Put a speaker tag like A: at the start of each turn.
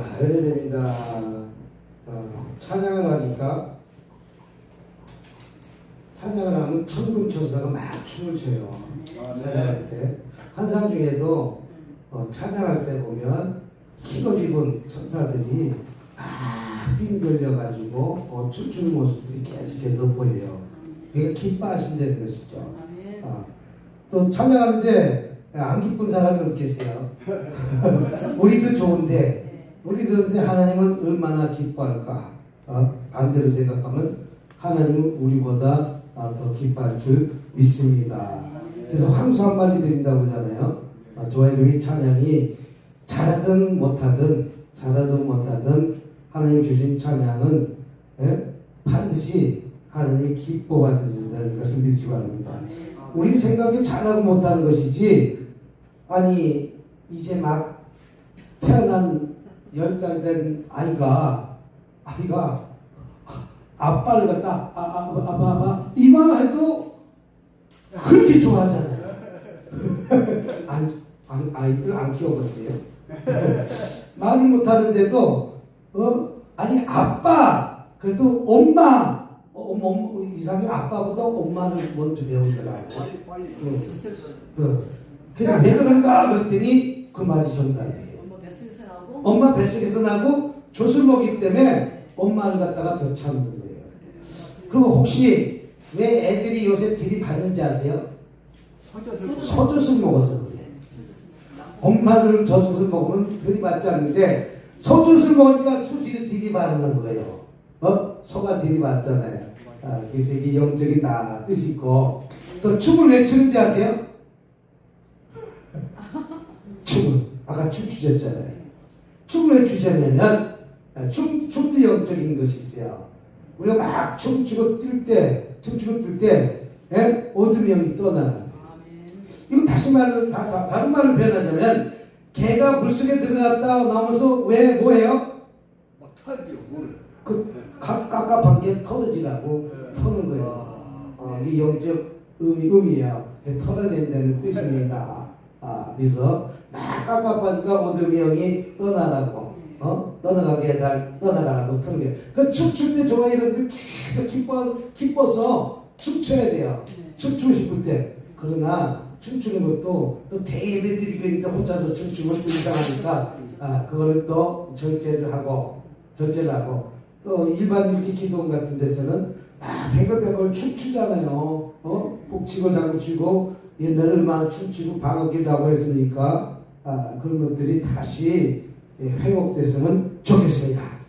A: 자, 해야 됩니다. 어, 찬양을 하니까 찬양을 하면 천금천사가 막 춤을 춰요.
B: 아,
A: 찬양할 때 한상 중에도 어, 찬양할 때 보면 흰옷 입은 천사들이 막 빙들려가지고 어, 춤추는 모습들이 계속해서 보여요. 이게 기뻐하신다는 것이죠.
C: 아멘.
A: 아, 또 찬양하는데 안 기쁜 사람이 없겠어요. 우리도 좋은데
C: 네.
A: 근데 하나님은 얼마나 기뻐할까? 어? 반대로 생각하면 하나님은 우리보다 아, 더 기뻐할 줄 믿습니다. 그래서 황소 한 마리 드린다고 하잖아요. 아, 저 이름이 찬양이 잘하든 못하든 잘하든 못하든 하나님이 주신 찬양은 예? 반드시 하나님이 기뻐 받으신다는 것을 믿지 바랍니다. 우리 생각이 잘하고 못하는 것이지 아니 이제 막 태어난 열달 된 아이가 아이가 아빠를 갖다 아, 아, 아빠 아빠 아빠 이만 해도 그렇게 좋아하잖아요. 안, 안, 아이들 안 키워봤어요. 말을 못하는데도 어 아니 아빠 그래도 엄마 어, 엄마, 이상하게 아빠보다 엄마를 먼저 배우더라고.
B: 빨리 빨리.
A: 응.
C: 젖을
A: 그, 그래서 왜 그런가 그랬더니 그 말이 정답이에요.
C: 엄마 뱃속에서 나고
A: 젖을 먹기 때문에 엄마를 갖다가 더 참는 거예요. 그리고 혹시 왜 애들이 요새 들이받는지 아세요? 소젖을 먹어서 그래요. 엄마를 젖을 먹으면 들이받지 않는데 소젖을 먹으니까 수시로 들이받는 거예요. 어? 소가 들이받잖아요. 아, 그래서 이게 영적인 다 뜻이 있고 또 춤을 왜 추는지 아세요? 춤을 아까 춤 추셨잖아요. 춤을 왜 추셨냐면 아, 춤 춤도 영적인 것이 있어요. 우리가 막 춤추고 뛸 때, 춤추고 뛸 때 예? 어둠이 영이 떠나는 거예요.
C: 아멘.
A: 이거 다시 말로 다, 다, 다른 말로 표현하자면 개가 물속에 들어갔다 나오면서 왜 뭐해요?
B: 막 털죠 물.
A: 그 가- 깝깝한 게 털어지라고 터는 거예요. 어, 이 영적 의미, 의미야. 털어낸다는 뜻입니다. 아, 그래서 막 깝깝하니까 어둠이 영이 떠나라고, 어? 떠나가게 해달, 떠나가라고 거예요. 그 춤출 때 좋아 이런 그 계속 기뻐, 기뻐서 춤춰야 돼요.
C: 네.
A: 춤추고 싶을 때. 그러나 춤추는 것도 또 대예배 드리고 있는데 혼자서 춤추면 또 이상하니까 아, 그거는 또 절제를 하고 절제를 하고 또 일반 이렇게 기도원 같은 데서는 아, 백걸백걸 춤추잖아요. 어? 복치고 장구치고 옛날에 얼마나 춤추고 방어기도 하고 했으니까 아, 그런 것들이 다시 예, 회복됐으면 좋겠습니다.